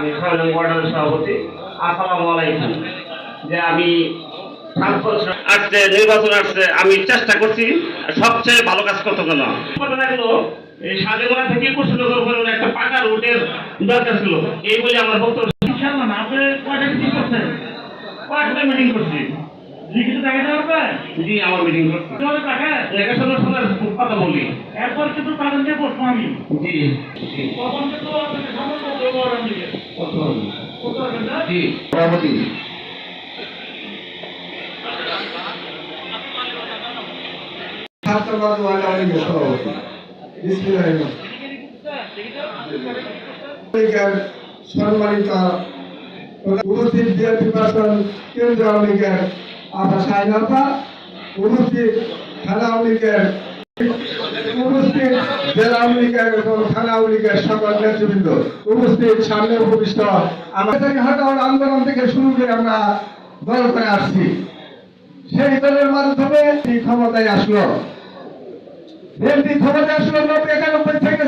আমি ছয় নং ওয়ার্ডের সভাপতি। আসসালামু আলাইকুম। যে আমি আসছে নির্বাচন আসছে আমি চেষ্টা করছি সবচেয়ে ভালো কাজ করতে থাকল এই সাদেমোড়া থেকে কুশনগর পর্যন্ত একটা পাকা রুটের দরকার ছিল। এই বলে আমার বক্তব্য আপনি কয়টা মিটিং করছেন? কয়েকটা মিটিং করছি? লিখিত দেখা দেওয়ার পর? জি আমার মিটিং করছি। টাকা সঙ্গে কথা বলি। এরপর কিন্তু তাদের বসবো আমি। জি জি। তখন কিন্তু আপনাকে সম্পর্ক দেবো ওরান দিকে কত রাখবেন না জি সভাপতি ছাত্রবাদ ওয়ার্ড আওয়ামী লীগের সভাপতি বিসমিল্লাহির রহমানির সম্মানিত উপস্থিত বিএনপি পার্সন কেন্দ্র আওয়ামী লীগের আশা সাইনাপা উপস্থিত থানা আওয়ামী লীগের উপস্থিত জেলা আওয়ামী এবং থানা আওয়ামী সকল নেতৃবৃন্দ, উপস্থিত সামনে উপবিষ্ট। আমাদের হটাওয়ার আন্দোলন থেকে শুরু করে আমরা দল করে আসছি। সেই দলের মাধ্যমে ক্ষমতায় আসলো। ক্ষমতায় আসলো নব্বই একানব্বই থেকে